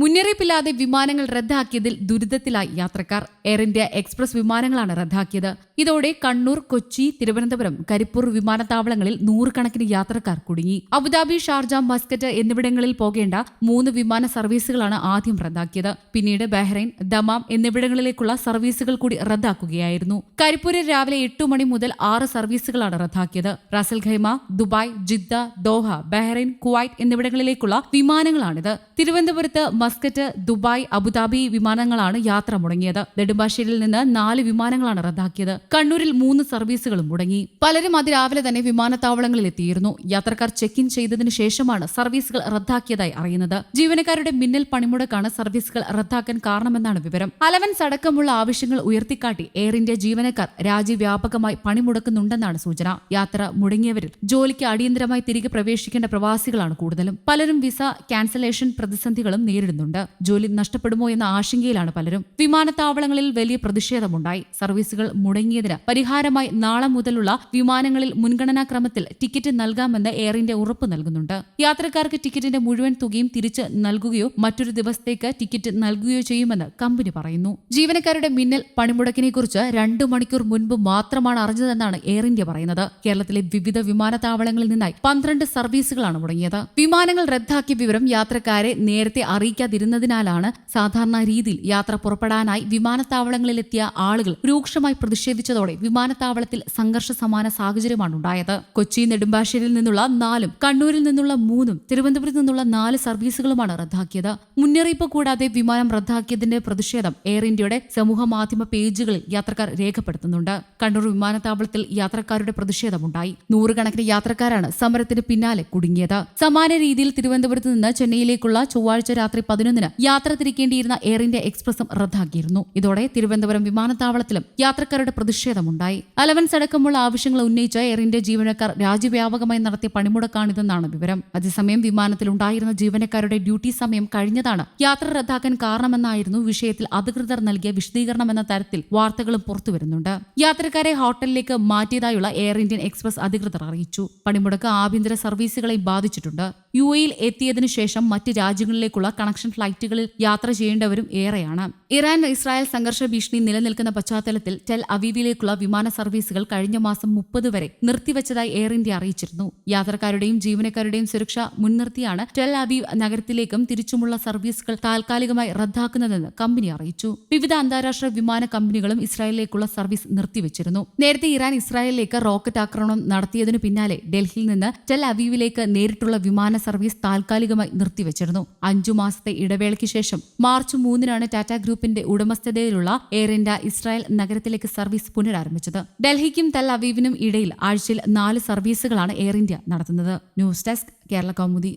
മുന്നറിയിപ്പില്ലാതെ വിമാനങ്ങൾ റദ്ദാക്കിയതിൽ ദുരിതത്തിലായി യാത്രക്കാർ. Air India express വിമാനങ്ങളാണ് റദ്ദാക്കിയത്. ഇതോടെ കണ്ണൂർ കൊച്ചി തിരുവനന്തപുരം കരിപ്പൂർ വിമാനത്താവളങ്ങളിൽ നൂറുകണക്കിന് യാത്രക്കാർ കുടുങ്ങി. അബുദാബി ഷാർജ മസ്കറ്റ് എന്നിവിടങ്ങളിൽ പോകേണ്ട മൂന്ന് വിമാന സർവീസുകളാണ് ആദ്യം റദ്ദാക്കിയത്. പിന്നീട് ബഹ്റൈൻ ദമാം എന്നിവിടങ്ങളിലേക്കുള്ള സർവീസുകൾ കൂടി റദ്ദാക്കുകയായിരുന്നു. കരിപ്പൂരിൽ രാവിലെ എട്ടു മണി മുതൽ ആറ് സർവീസുകളാണ് റദ്ദാക്കിയത്. Ras Al Khaimah Dubai Jeddah Doha Bahrain Kuwait എന്നിവിടങ്ങളിലേക്കുള്ള വിമാനങ്ങളാണിത്. തിരുവനന്തപുരത്ത് മസ്കറ്റ് ദുബായ് അബുദാബി വിമാനങ്ങളാണ് യാത്ര മുടങ്ങിയത്. നെടുമ്പാശ്ശേരിയിൽ നിന്ന് നാല് വിമാനങ്ങളാണ് റദ്ദാക്കിയത്. കണ്ണൂരിൽ മൂന്ന് സർവീസുകളും മുടങ്ങി. പലരും അതിരാവിലെ തന്നെ വിമാനത്താവളങ്ങളിൽ എത്തിയിരുന്നു. യാത്രക്കാർ ചെക്ക് ഇൻ ചെയ്തതിനു ശേഷമാണ് സർവീസുകൾ റദ്ദാക്കിയതായി അറിയുന്നത്. ജീവനക്കാരുടെ മിന്നൽ പണിമുടക്കാണ് സർവീസുകൾ റദ്ദാക്കാൻ കാരണമെന്നാണ് വിവരം. അലവൻസ് അടക്കമുള്ള ആവശ്യങ്ങൾ ഉയർത്തിക്കാട്ടി എയർ ഇന്ത്യ ജീവനക്കാർ രാജ്യവ്യാപകമായി പണിമുടക്കുന്നുണ്ടെന്നാണ് സൂചന. യാത്ര മുടങ്ങിയവരിൽ ജോലിക്ക് അടിയന്തരമായി തിരികെ പ്രവേശിക്കേണ്ട പ്രവാസികളാണ് കൂടുതലും. പലരും വിസ ക്യാൻസലേഷൻ പ്രതിസന്ധികളും നേരിടുന്നുണ്ട് ജോലി നഷ്ടപ്പെടുമോ എന്ന ആശങ്കയിലാണ് പലരും. വിമാനത്താവളങ്ങളിൽ വലിയ പ്രതിഷേധമുണ്ടായി. സർവീസുകൾ മുടങ്ങിയതിന് പരിഹാരമായി നാളെ മുതലുള്ള വിമാനങ്ങളിൽ മുൻഗണനാ ക്രമത്തിൽ ടിക്കറ്റ് നൽകാമെന്ന് എയർ ഇന്ത്യ ഉറപ്പ് നൽകുന്നുണ്ട്. യാത്രക്കാർക്ക് ടിക്കറ്റിന്റെ മുഴുവൻ തുകയും തിരിച്ച് നൽകുകയോ മറ്റൊരു ദിവസത്തേക്ക് ടിക്കറ്റ് നൽകുകയോ ചെയ്യുമെന്ന് കമ്പനി പറയുന്നു. ജീവനക്കാരുടെ മിന്നൽ പണിമുടക്കിനെ കുറിച്ച് രണ്ടു മണിക്കൂർ മുൻപ് മാത്രമാണ് അറിഞ്ഞതെന്നാണ് എയർ ഇന്ത്യ പറയുന്നത്. കേരളത്തിലെ വിവിധ വിമാനത്താവളങ്ങളിൽ നിന്നായി പന്ത്രണ്ട് സർവീസുകളാണ് മുടങ്ങിയത്. വിമാനങ്ങൾ റദ്ദാക്കിയ വിവരം യാത്രക്കാരെ നേരത്തെ അറിയിക്കാതിരുന്നതിനാലാണ് സാധാരണ രീതിയിൽ യാത്ര പുറപ്പെടാനായി വിമാനത്താവളങ്ങളിലെത്തിയ ആളുകൾ രൂക്ഷമായി പ്രതിഷേധിച്ചതോടെ വിമാനത്താവളത്തിൽ സംഘർഷ സമാന സാഹചര്യമാണ് ഉണ്ടായത്. കൊച്ചി നെടുമ്പാശ്ശേരിയിൽ നിന്നുള്ള നാലും കണ്ണൂരിൽ നിന്നുള്ള മൂന്നും തിരുവനന്തപുരത്ത് നിന്നുള്ള നാല് സർവീസുകളുമാണ് റദ്ദാക്കിയത്. മുന്നറിയിപ്പ് കൂടാതെ വിമാനം റദ്ദാക്കിയതിന്റെ പ്രതിഷേധം എയർ ഇന്ത്യയുടെ സമൂഹ മാധ്യമ പേജുകളിൽ യാത്രക്കാർ രേഖപ്പെടുത്തുന്നുണ്ട്. കണ്ണൂർ വിമാനത്താവളത്തിൽ യാത്രക്കാരുടെ പ്രതിഷേധമുണ്ടായി. നൂറുകണക്കിന് യാത്രക്കാരാണ് സമരത്തിന് പിന്നാലെ കുടുങ്ങിയത്. സമാന രീതിയിൽ തിരുവനന്തപുരത്ത് നിന്ന് ചെന്നൈയിലേക്കുള്ള ചൊവ്വാഴ്ച രാത്രി പതിനൊന്നിന് യാത്ര തിരിക്കേണ്ടിയിരുന്ന എയർ ഇന്ത്യ എക്സ്പ്രസും റദ്ദാക്കിയിരുന്നു. ഇതോടെ തിരുവനന്തപുരം വിമാനത്താവളത്തിലും യാത്രക്കാരുടെ പ്രതിഷേധമുണ്ടായി. അലവൻസ് അടക്കമുള്ള ആവശ്യങ്ങൾ ഉന്നയിച്ച എയർ ഇന്ത്യ ജീവനക്കാർ രാജ്യവ്യാപകമായി നടത്തിയ പണിമുടക്കാണിതെന്നാണ് വിവരം. അതേസമയം വിമാനത്തിൽ ഉണ്ടായിരുന്ന ജീവനക്കാരുടെ ഡ്യൂട്ടി സമയം കഴിഞ്ഞതാണ് യാത്ര റദ്ദാക്കാൻ കാരണമെന്നായിരുന്നു വിഷയത്തിൽ അധികൃതർ നൽകിയ വിശദീകരണം എന്ന തരത്തിൽ വാർത്തകളും പുറത്തുവരുന്നുണ്ട്. യാത്രക്കാരെ ഹോട്ടലിലേക്ക് മാറ്റിയതായുള്ള എയർ ഇന്ത്യൻ എക്സ്പ്രസ് അധികൃതർ അറിയിച്ചു. പണിമുടക്ക് ആഭ്യന്തര സർവീസുകളെ ബാധിച്ചിട്ടുണ്ട്. യു എയിൽ എത്തിയതിനു ശേഷം മറ്റ് രാജ്യങ്ങളിലേക്കുള്ള കണക്ഷൻ ഫ്ലൈറ്റുകളിൽ യാത്ര ചെയ്യേണ്ടവരും ഏറെയാണ്. ഇറാൻ ഇസ്രായേൽ സംഘർഷ ഭീഷണി നിലനിൽക്കുന്ന പശ്ചാത്തലത്തിൽ ടെൽ അവീവിലേക്കുള്ള വിമാന സർവീസുകൾ കഴിഞ്ഞ മാസം മുപ്പത് വരെ നിർത്തിവച്ചതായി എയർ ഇന്ത്യ അറിയിച്ചിരുന്നു. യാത്രക്കാരുടെയും ജീവനക്കാരുടെയും സുരക്ഷ മുൻനിർത്തിയാണ് ടെൽ അവീവ് നഗരത്തിലേക്കും തിരിച്ചുമുള്ള സർവീസുകൾ താൽക്കാലികമായി റദ്ദാക്കുന്നതെന്ന് കമ്പനി അറിയിച്ചു. വിവിധ അന്താരാഷ്ട്ര വിമാന കമ്പനികളും ഇസ്രായേലിലേക്കുള്ള സർവീസ് നിർത്തിവച്ചിരുന്നു. നേരത്തെ ഇറാൻ ഇസ്രായേലിലേക്ക് റോക്കറ്റ് ആക്രമണം നടത്തിയതിനു പിന്നാലെ ഡൽഹിയിൽ നിന്ന് ടെൽ അവീവിലേക്ക് നേരിട്ടുള്ള വിമാന സർവീസ് താൽക്കാലികമായി നിർത്തിവച്ചിരുന്നു. അഞ്ചു മാസത്തെ ഇടവേളയ്ക്ക് ശേഷം മാർച്ച് മൂന്നിനാണ് ടാറ്റ ഗ്രൂപ്പിന്റെ ഉടമസ്ഥതയിലുള്ള എയർ ഇന്ത്യ ഇസ്രായേൽ നഗരത്തിലേക്ക് സർവീസ് പുനരാരംഭിച്ചത്. ഡൽഹിക്കും തെൽ അവീവിനും ഇടയിൽ ആഴ്ചയിൽ നാല് സർവീസുകളാണ് എയർ ഇന്ത്യ നടത്തുന്നത്. News desk Kerala Kaumudi.